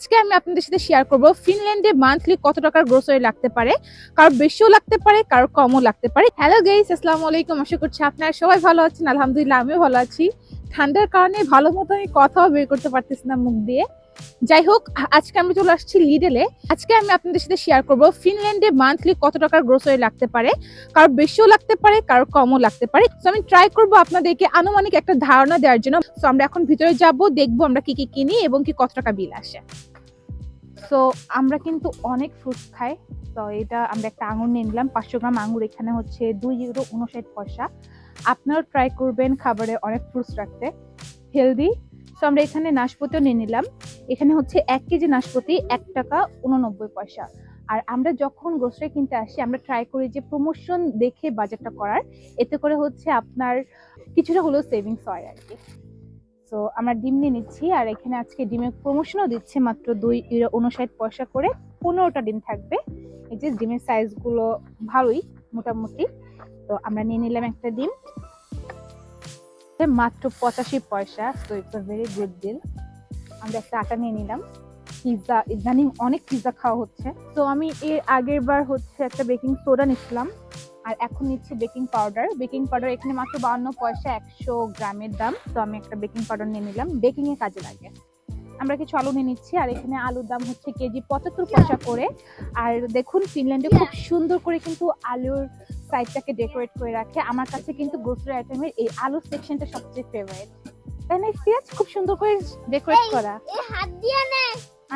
আজকে আমি আপনাদের সাথে শেয়ার করব ফিনল্যান্ডে মান্থলি কত টাকার গ্রোসারি লাগতে পারে, কারও বেশিও লাগতে পারে কারোর কমও লাগতে পারে। হ্যালো গেইস আসসালামু আলাইকুম। আশা করছি আপনারা সবাই ভালো আছেন। আলহামদুলিল্লাহ, আমিও ভালো আছি। ঠান্ডার কারণে ভালো মতো আমি কথাও বের করতে পারতেছি না মুখ দিয়ে। যাই হোক, আজকে আমি চলে আসছি লিডেলে আজকে আমি আপনাদের সাথে শেয়ার করব ফিনল্যান্ডে মান্থলি কত টাকার গ্রোসারি লাগতে পারে, কারও বেশিও লাগতে পারে কারোর কমও লাগতে পারে। তো আমি ট্রাই করব আপনাদেরকে আনুমানিক একটা ধারণা দেওয়ার জন্য। তো আমরা এখন ভিতরে যাব, দেখব আমরা কি কি কিনি এবং কি কত টাকা বিল আসে। সো আমরা কিন্তু অনেক ফ্রুটস খাই। তো এটা আমরা একটা আঙুর নিয়ে নিলাম। পাঁচশো গ্রাম আঙুর এখানে হচ্ছে দুই ইউরো উনষাট পয়সা। আপনারাও ট্রাই করবেন খাবারে অনেক ফ্রুটস রাখতে। হেলদি সো আমরা এখানে নাশপাতিও নিয়ে নিলাম। এখানে হচ্ছে এক কেজি নাশপাতি এক টাকা উননব্বই পয়সা। আর আমরা যখন গ্রোসারি কিনতে আসি, আমরা ট্রাই করি যে প্রমোশন দেখে বাজারটা করার। এতে করে হচ্ছে আপনার কিছুটা হলেও সেভিংস হয় আর কি। তো আমরা ডিম নিয়ে নিচ্ছি, আর এখানে আজকে ডিমের প্রমোশনও দিচ্ছে মাত্র দুই উনষাট পয়সা করে। পনেরোটা ডিম থাকবে। এই যে ডিমের সাইজগুলো ভালোই, মোটামুটি। তো আমরা নিয়ে নিলাম একটা ডিম। মাত্র পঁচাশি পয়সা তো it's a very good deal আমরা একটা আটা নিয়ে নিলাম। পিৎজা ইদানিং অনেক পিৎজা খাওয়া হচ্ছে। তো আমি এর আগের বার হচ্ছে একটা বেকিং সোডা নিচ্ছিলাম। আর এখন নিচ্ছি বেকিং পাউডার। বেকিং পাউডার এখানে মাত্র বাউন্ন পয়সা একশো গ্রামের দাম। তো আমি একটা বেকিং পাউডার নিয়ে নিলাম। বেকিং এ কাজে লাগে। আমরা কিছু আলু নিয়ে নিচ্ছি আর এখানে আলুর দাম হচ্ছে কেজি পঁচাত্তর পয়সা করে। আর দেখুন ফিনল্যান্ডে খুব সুন্দর করে কিন্তু আলুর সাইডটাকে ডেকোরেট করে রাখে। আমার কাছে কিন্তু গ্রোসারি আইটেমের এই আলু সেকশনটা সবচেয়ে ফেভারিট তাই না পিঁয়াজ খুব সুন্দর করে ডেকোরেট করা। হাত দিয়ে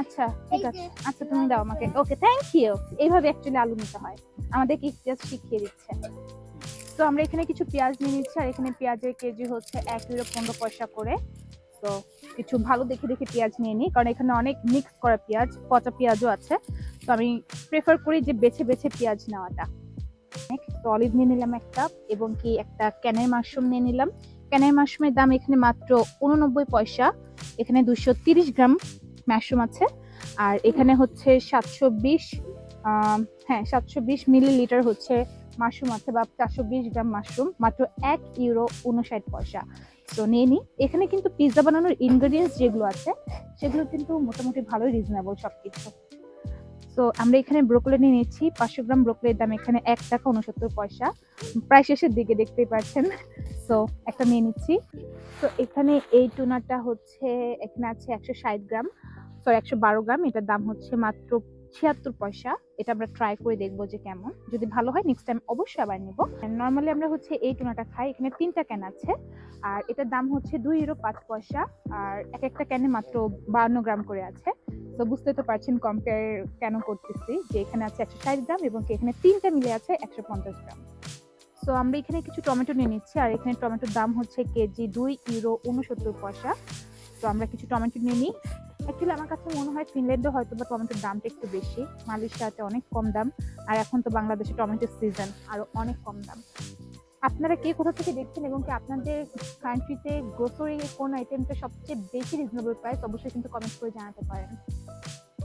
আচ্ছা ঠিক আছে। আচ্ছা তুমি দাও আমাকে। ওকে থ্যাংক ইউ এইভাবে অ্যাকচুয়ালি আলু নিতে হয়। আমাদেরকে পেঁয়াজ শিখিয়ে দিচ্ছে। তো আমরা এখানে কিছু পেঁয়াজ নিয়ে নিচ্ছি আর এখানে পেঁয়াজের কেজি হচ্ছে এক ইউরো পনেরো পয়সা করে। তো কিছু ভালো দেখে দেখে পেঁয়াজ নিয়ে নিই কারণ এখানে অনেক মিক্স করা পেঁয়াজ পচা পেঁয়াজও আছে। তো আমি প্রেফার করি যে বেছে বেছে পেঁয়াজ নেওয়াটা। তো অলিভ নিয়ে নিলাম একটা এবং কি একটা ক্যানের মাশরুম নিয়ে নিলাম। ক্যানের মাশরুমের দাম এখানে মাত্র উননব্বই পয়সা। এখানে দুশো তিরিশ গ্রাম মাশরুম আছে। আর এখানে হচ্ছে সাতশো বিশ হ্যাঁ সাতশো বিশ মিলিলিটার হচ্ছে মাশরুম আছে বা চারশো বিশ গ্রাম মাশরুম, মাত্র এক ইউরো উনষাট পয়সা। তো নিয়ে নিই এখানে কিন্তু পিৎজা বানানোর ইনগ্রেডিয়েন্টস যেগুলো আছে, সেগুলো কিন্তু মোটামুটি ভালোই রিজনেবল সব কিছু তো আমরা এখানে ব্রোকলি নিয়ে নিচ্ছি। পাঁচশো গ্রাম ব্রোকলির দাম এখানে এক টাকা উনসত্তর পয়সা। প্রায় শেষের দিকে দেখতেই পাচ্ছেন। তো একটা নিয়ে নিচ্ছি। তো এখানে এই টুনাটা হচ্ছে, এখানে আছে একশো ষাট গ্রাম। সরি একশো বারো গ্রাম। এটার দাম হচ্ছে মাত্র ছিয়াত্তর পয়সা। এটা আমরা ট্রাই করে দেখব যে কেমন। যদি ভালো হয় নেক্সট টাইম অবশ্যই আবার নিব। নর্মালি আমরা হচ্ছে এই টুনাটা খাই। এখানে তিনটা ক্যান আছে। আর এটার দাম হচ্ছে দুই ইউরো পাঁচ পয়সা। আর এক একটা ক্যানে মাত্র বাউন্ন গ্রাম করে আছে। তো বুঝতে তো পারছেন কম্পেয়ার কেন করতেছি যে এখানে আছে একশো ষাট গ্রাম এবং এখানে তিনটা মিলে আছে একশো পঞ্চাশ গ্রাম। তো আমরা এখানে কিছু টমেটো নিয়ে নিচ্ছি, আর এখানে টমেটোর দাম হচ্ছে কেজি দুই ইউরো উনসত্তর পয়সা। তো আমরা কিছু টমেটো নিয়ে নিই। অ্যাকচুয়ালি আমার কাছে মনে হয় ফিনল্যান্ডে হয়তো বা টমেটোর দামটা একটু বেশি। মালয়েশিয়াতে অনেক কম দাম, আর এখন তো বাংলাদেশে টমেটোর সিজন আরও অনেক কম দাম। আপনারা কে কোথা থেকে দেখছেন এবং কি আপনাদের কান্ট্রিতে গ্রোসারি কোন আইটেমটা সবচেয়ে বেশি রিজনেবল প্রাইস অবশ্যই কিন্তু কমেন্ট করে জানাতে পারেন।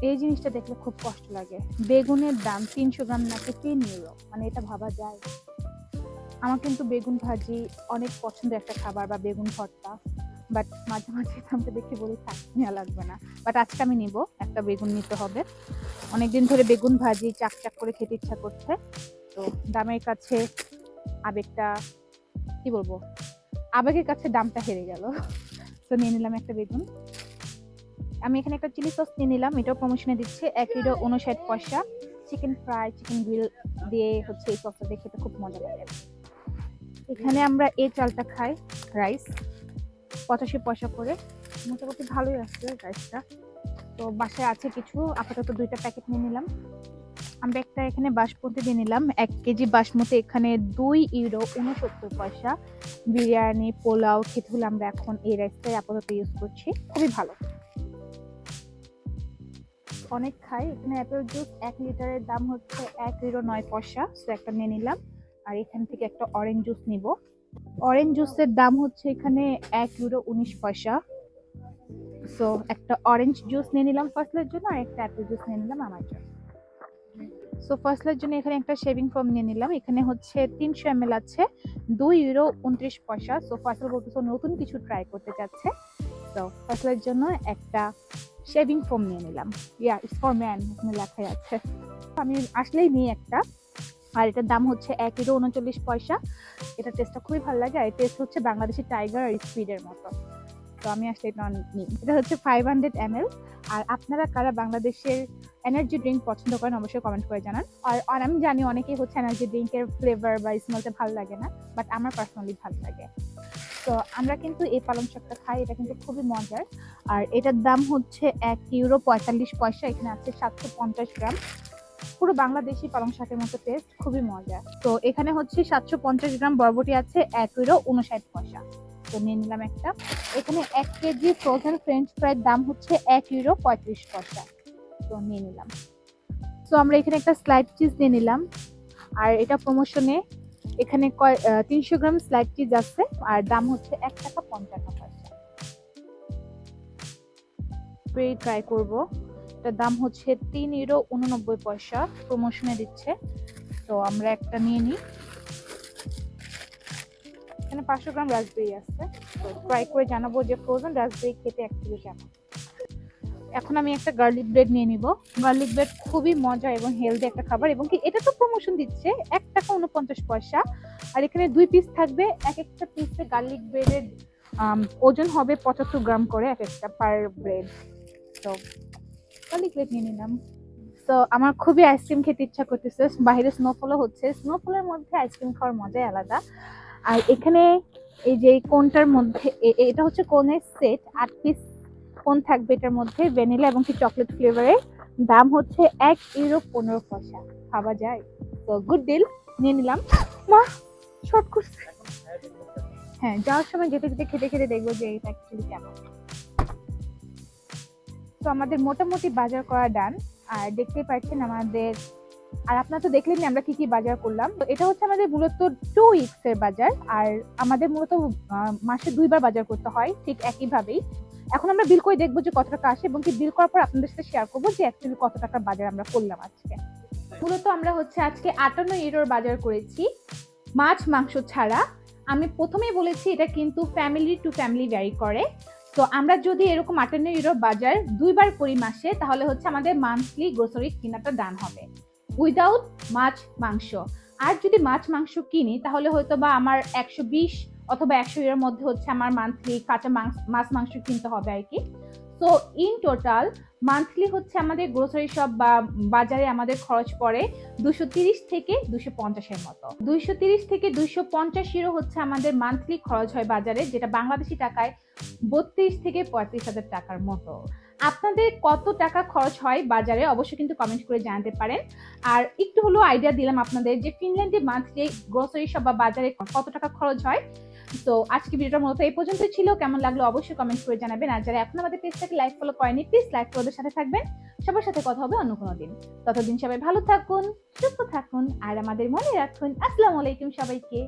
এই জিনিসটা দেখলে খুব কষ্ট লাগে। বেগুনের দাম তিনশো গ্রাম নাকি তিন ইউরো? মানে এটা ভাবা যায়। আমার কিন্তু বেগুন ভাজি অনেক পছন্দের একটা খাবার বা বেগুন ভর্তা বাট মাঝে মাঝে দামটা দেখে বলি, থাক, নেওয়া লাগবে না। বাট আজকে আমি নিব, একটা বেগুন নিতে হবে। অনেকদিন ধরে বেগুন ভাজি চাক চাক করে খেতে ইচ্ছা করছে, তো দামের কাছে আবেগটা, কি বলব, আবেগের কাছে দামটা হেরে গেল। তো নিয়ে নিলাম একটা বেগুন। আমি এখানে একটা চিলি সস নিয়ে নিলাম, এটাও প্রমোশনে দিচ্ছে, এক কিলো উনষাট পয়সা। চিকেন ফ্রাই চিকেন গ্রিল দিয়ে হচ্ছে এই সসটা দিয়ে খেতে খুব মজা লাগে। এখানে আমরা এই চালটা খাই রাইস পঁচাশি পয়সা করে। মোটামুটি ভালোই আসছে রাইসটা তো বাসায় আছে কিছু, আপাতত দুইটা প্যাকেট নিয়ে নিলাম। আমরা একটা এখানে বাসমতি দিয়ে নিলাম, এক কেজি বাসমতি, এখানে দুই ইউরো উনসত্তর পয়সা। বিরিয়ানি, পোলাও খেতে হলে আমরা এখন এই রাইসটাই আপাতত ইউজ করছি। খুবই ভালো। অনেক খাই। এখানে অ্যাপেল জুস এক লিটারের দাম হচ্ছে এক ইউরো নয় পয়সা সো একটা নিয়ে নিলাম। আর এখান থেকে একটা অরেঞ্জ জুস নিব। অরেঞ্জ জুসের দাম হচ্ছে এখানে এক ইউরো উনিশ পয়সা। সো একটা অরেঞ্জ জুস নিয়ে নিলাম ফার্স্টলের জন্য আর একটা অ্যাপেল জুস নিয়ে নিলাম আমার জন্য। সো ফার্স্টলের জন্য এখানে একটা শেভিং ফোম নিয়ে নিলাম। এখানে হচ্ছে তিনশো এম আছে, দুই ইউরো উনত্রিশ পয়সা। সো ফার্স্টল বলতেছে নতুন কিছু ট্রাই করতে চাচ্ছে। তো ফার্স্টলের জন্য একটা শেভিং ফোম নিয়ে নিলাম। ইয়া ইটস ফর ম্যান এখানে লেখাই আছে। আমি আসলেই নিই একটা। আর এটার দাম হচ্ছে এক ইউরো উনচল্লিশ পয়সা। এটা টেস্টটা খুবই ভালো লাগে। আর টেস্ট হচ্ছে বাংলাদেশি টাইগার আর স্পিডের মতো। তো আমি আসলে এটা নিই। এটা হচ্ছে ফাইভ হান্ড্রেড এম আর আপনারা কারা বাংলাদেশের এনার্জি ড্রিঙ্ক পছন্দ করেন অবশ্যই কমেন্ট করে জানান। আর আমি জানি অনেকেই হচ্ছে এনার্জি ড্রিঙ্কের ফ্লেভার বা স্মেলটা ভালো লাগে না বাট আমার পার্সোনালি ভালো লাগে। তো আমরা কিন্তু এই পালং শাকটা খাই, এটা কিন্তু খুবই মজার। আর এটার দাম হচ্ছে এক ইউরো পঁয়তাল্লিশ পয়সা, এখানে আছে সাতশো পঞ্চাশ গ্রাম। পুরো বাংলাদেশি পালং শাকের মতো টেস্ট খুবই মজা। তো এখানে হচ্ছে সাতশো পঞ্চাশ গ্রাম বরবটি আছে, এক ইউরো উনষাট পয়সা। তো নিয়ে নিলাম একটা। এখানে এক কেজি ফ্রোজেন ফ্রেঞ্চ ফ্রাইয়ের দাম হচ্ছে এক ইউরো পঁয়ত্রিশ পয়সা। তো নিয়ে নিলাম। তো আমরা এখানে একটা স্লাইড চিজ নিয়ে নিলাম। আর এটা প্রমোশনে এখানে কয় তিনশো গ্রাম স্লাইড চিজ আছে, আর দাম হচ্ছে এক টাকা পঞ্চান্ন পয়সা। ট্রাই করব। এটার দাম হচ্ছে তিন ইউরো উননব্বই পয়সা। প্রমোশনে দিচ্ছে। তো আমরা একটা নিয়ে নিই। এখানে পাঁচশো গ্রাম রাসবেরি আছে। তো ট্রাই করে জানাব যে ফ্রোজেন রাসবেরি খেতে অ্যাকচুয়ালি কেমন। এখন আমি একটা গার্লিক ব্রেড নিয়ে নিব। গার্লিক ব্রেড খুবই মজা এবং হেলদি একটা খাবার এবং কি এটা তো প্রমোশন দিচ্ছে। এক টাকা উনপঞ্চাশ পয়সা। আর এখানে দুই পিস থাকবে। এক একটা পিসে গার্লিক ব্রেডের ওজন হবে পঁচাত্তর গ্রাম করে এক একটা পার ব্রেড তো ব্রেড নিয়ে নিলাম। তো আমার খুবই আইসক্রিম খেতে ইচ্ছা করতেছে। বাইরে স্নোফলও হচ্ছে। স্নোফলের মধ্যে আইসক্রিম খাওয়ার মজাই আলাদা। আর এখানে এই যে কোনটার মধ্যে এটা হচ্ছে কোনের সেট আট পিস কোন থাকবে এটার মধ্যে? ভ্যানিলা এবং কি চকলেট ফ্লেভারের দাম হচ্ছে এক ইউরো পনেরো পয়সা। খাওয়া যায়। তো গুড ডিল নিয়ে নিলাম। মা শর্ট করছে হ্যাঁ যাওয়ার সময় যেতে যেতে খেতে খেতে দেখব যে এটা অ্যাকচুয়ালি কেমন। তো আমাদের মোটামুটি বাজার করা ডান আর দেখতেই পাচ্ছেন আমাদের, আর আপনারা তো দেখলেন আমরা কি কি বাজার করলাম। তো এটা হচ্ছে আমাদের মূলত টু উইকস এর বাজার, আর আমাদের মূলত মাসে দুইবার বাজার করতে হয়, ঠিক একইভাবেই। এখন আমরা বিল করে দেখব যে কত টাকা আসে, এবং কি বিল করার পর আপনাদের সাথে শেয়ার করব যে অ্যাকচুয়ালি কত টাকার বাজার আমরা করলাম আজকে। মূলত আমরা হচ্ছে আজকে আটান্ন ইউরোর বাজার করেছি, মাছ মাংস ছাড়া। আমি প্রথমেই বলেছি এটা কিন্তু ফ্যামিলি টু ফ্যামিলি ভ্যারি করে। তো আমরা যদি এরকম আটান্ন ইউরো বাজার দুইবার করি মাসে, তাহলে হচ্ছে আমাদের মান্থলি গ্রোসারি কেনাটা ডান হবে। উইদাউট মাছ, মাংস। আর যদি মাছ, মাংস কিনি, তাহলে হয়তো বা আমার একশো বিশ অথবা একশো এর মধ্যে হচ্ছে আমার মান্থলি কাঁচা মাংস, মাছ, মাংস কিনতে হবে আর কি। তো ইন টোটাল মান্থলি হচ্ছে আমাদের গ্রোসারি শপ বা বাজারে আমাদের খরচ পড়ে দুশো তিরিশ থেকে দুশো পঞ্চাশের মতো। দুইশো তিরিশ থেকে দুইশো পঞ্চাশ ইউরো হচ্ছে আমাদের মান্থলি খরচ হয় বাজারে, যেটা বাংলাদেশি টাকায় বত্রিশ থেকে পঁয়ত্রিশ হাজার টাকার মতো। আপনাদের কত টাকা খরচ হয় বাজারে অবশ্যই কিন্তু কমেন্ট করে জানাতে পারেন। আর একটু হলো আইডিয়া দিলাম আপনাদের যে ফিনল্যান্ডে মান্থলি গ্রোসারি শপ বা বাজারে কত টাকা খরচ হয় তো আজকে ভিডিওটা মূলত এই পর্যন্ত ছিল। কেমন লাগল অবশ্যই কমেন্ট করে জানাবেন। আর যারা এখন আমাদের পেজটাকে লাইক ফলো করেনি প্লিজ লাইক ফলোদের সাথে থাকবেন। সবার সাথে কথা হবে অন্য কোনো দিন। ততদিন সবাই ভালো থাকুন, সুস্থ থাকুন, আর আমাদের মনে রাখুন, আসসালামু আলাইকুম সবাইকে।